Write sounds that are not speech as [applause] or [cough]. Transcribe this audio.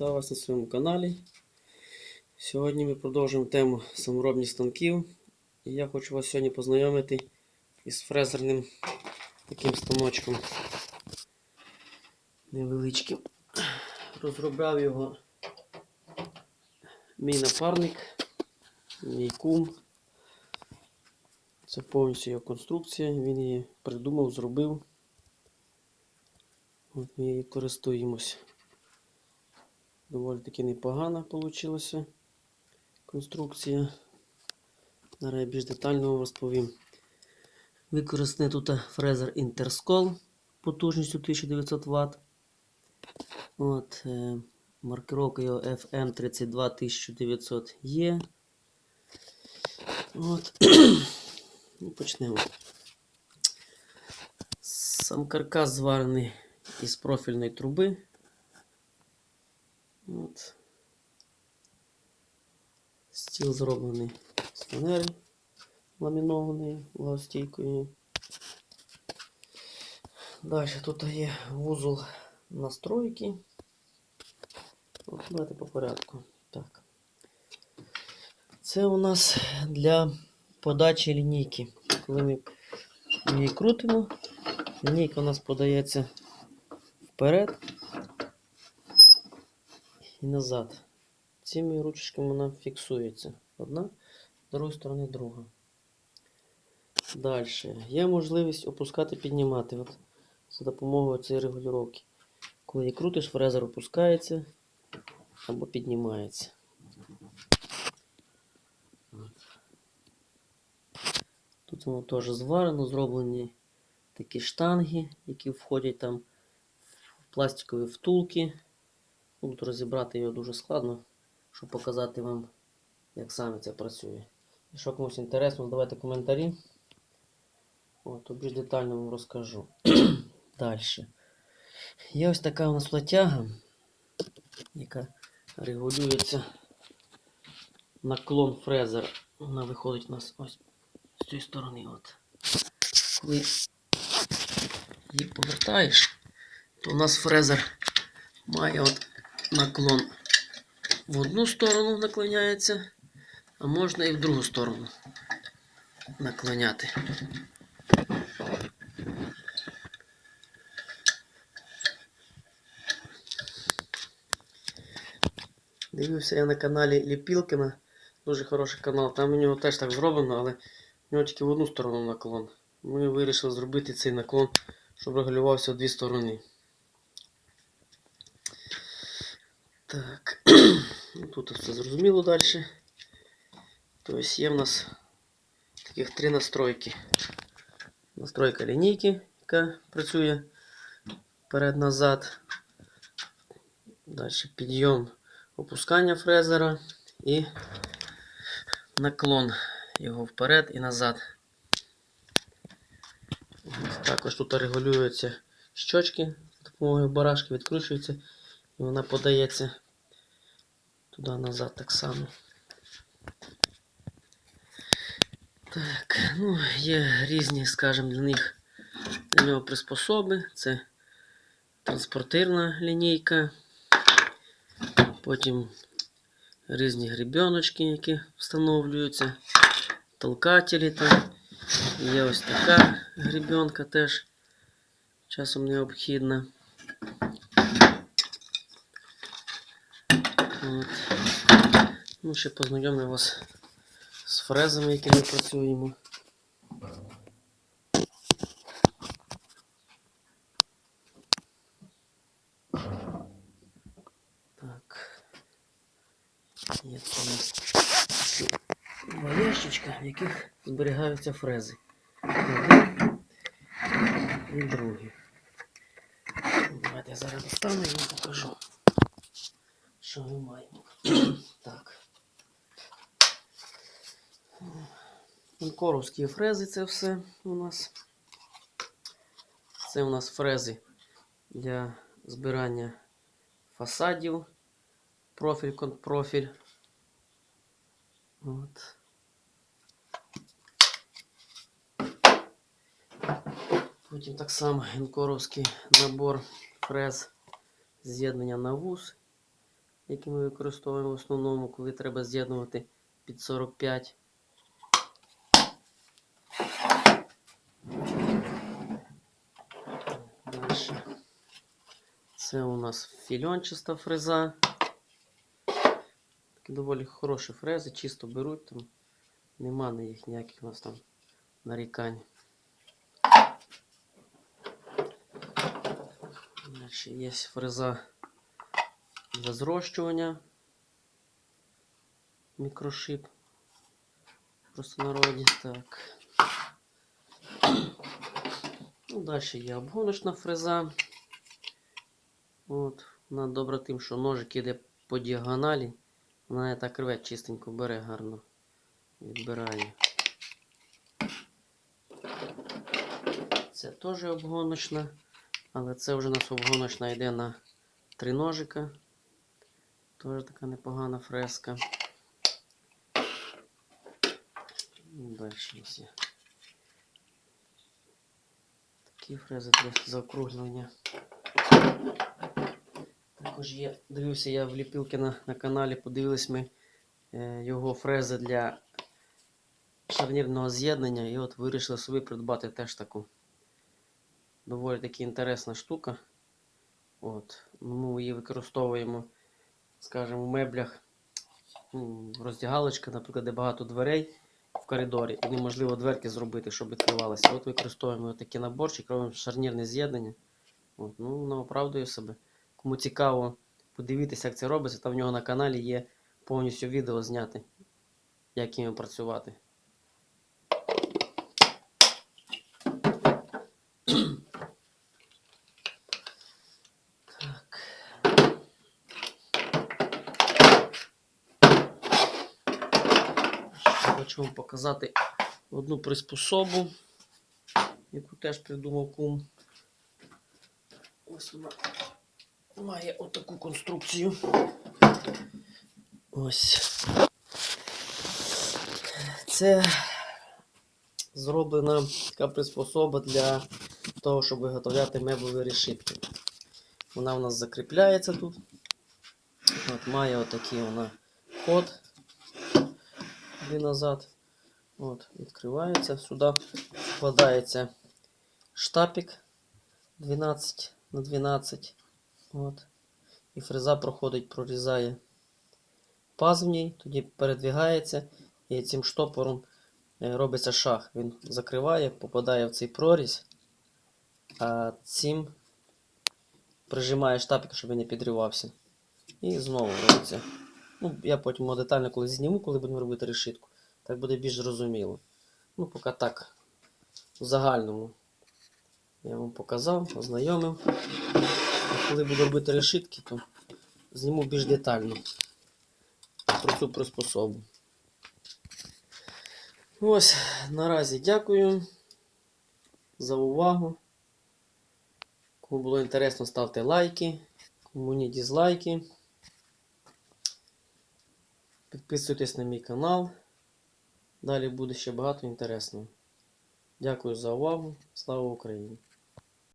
Вітаю вас на своєму каналі. Сьогодні ми продовжуємо тему саморобних станків. І я хочу вас сьогодні познайомити із фрезерним таким станочком невеличким. Розробляв його мій напарник, мій кум. Це повністю його конструкція. Він її придумав, зробив. От ми її користуємось. Доволі таки непогана вийшла конструкція. Зараз я більш детально вам розповім. Використаний тут фрезер Interscol потужністю 1900 Вт. От, е, маркировка його FM32900E. От. [clears throat] Ну, почнемо. Сам каркас зварений із профільної труби. От. Стіл зроблений з фанери ламінованої влагостійкою. Далі тут є вузол настройки. От, давайте по порядку. Так. Це у нас для подачі лінійки. Коли ми її крутимо, лінійка у нас подається вперед і назад. Цими ручечками вона фіксується. Одна, з другої сторони друга. Далі. Є можливість опускати, піднімати. От, за допомогою цієї регулювання. Коли її крутиш, фрезер опускається або піднімається. Тут воно теж зварено, зроблені такі штанги, які входять там в пластикові втулки. Тут розібрати його дуже складно, щоб показати вам, як саме це працює. Якщо комусь інтересно, давайте коментарі. От, то більш детально вам розкажу. [clears throat] Далі. Є ось така у нас платяга, яка регулюється наклон фрезера. Вона виходить у нас ось з цієї сторони. От. Коли її повертаєш, то у нас фрезер має от наклон в одну сторону наклоняється, а можна і в другу сторону наклоняти. Дивився я на каналі Ліпілкина. Дуже хороший канал. Там у нього теж так зроблено, але у нього тільки в одну сторону наклон. Ми вирішили зробити цей наклон, щоб регулювався в дві сторони. Так, ну, тут все зрозуміло далі. Тобто є в нас таких три настройки. Настройка лінійки, яка працює вперед-назад. Далі підйом опускання фрезера і наклон його вперед і назад. Також тут регулюються щочки за допомогою барашки, відкручуються. І вона подається туди назад так само. Так, ну, є різні, скажімо, для них для нього приспособи. Це транспортирна лінійка. Потім різні гребіночки, які встановлюються, толкателі там. Є ось така гребінка теж часом необхідна. От. Ну, ще познайомлю вас з фрезами, які ми працюємо. Так. Є у нас два в яких зберігаються фрези. І другий. Давайте я зараз достану і вам покажу. Що ми маємо? так. Інкоровські фрези це все у нас. Це у нас фрези для збирання фасадів. Профіль контрпрофіль. От. Потім так само інкоровський набор фрез з'єднання на вуз які ми використовуємо в основному, коли треба з'єднувати під 45. Дальше. Це у нас фільончаста фреза. Такі доволі хороші фрези, чисто беруть там. Нема на їх ніяких у нас там нарікань. Дальше є фреза для зрощування. Мікрошип. Просто народі. Так. Ну, далі є обгоночна фреза. От, вона добра тим, що ножик іде по діагоналі. Вона так рве, чистенько бере гарно. Відбирає. Це теж обгоночна, але це вже у нас обгоночна йде на три ножика. Теж така непогана фреска. Далі у нас є. Такі фрези для заокруглювання. Також є, дивився я в ліпілки на, на каналі, подивились ми е, його фрези для шарнірного з'єднання і от вирішили собі придбати теж таку. Доволі таки інтересна штука. От. Ми її використовуємо, скажімо, в меблях. Роздягалочка, наприклад, де багато дверей в коридорі, і неможливо дверки зробити, щоб відкривалися. От використовуємо такий наборчик, робимо шарнірне з'єднання. От, ну, воно оправдує себе. Кому цікаво подивитися, як це робиться, там в нього на каналі є повністю відео зняти, як їм працювати. Так. Ще Хочу вам показати одну приспособу, яку теж придумав кум. Ось вона має отаку конструкцію. Ось. Це зроблена така приспособа для того, щоб виготовляти меблеві решітки. Вона у нас закріпляється тут. От, має отакий вона ход і назад. От, відкривається. Сюди вкладається штапик 12 на 12. От. І фреза проходить, прорізає паз в ній, тоді передвигається і цим штопором е, робиться шах. Він закриває, попадає в цей прорізь, а цим прижимає штапик, щоб він не підривався. І знову робиться. Ну, я потім детально коли зніму, коли будемо робити решітку. Так буде більш зрозуміло. Ну, поки так, в загальному. Я вам показав, ознайомив. А коли буду робити решітки, то зніму більш детально про цю приспособу. Ось, наразі дякую за увагу. Кому було інтересно, ставте лайки, кому ні дізлайки. Підписуйтесь на мій канал. Далі буде ще багато інтересного. Дякую за увагу. Слава Україні!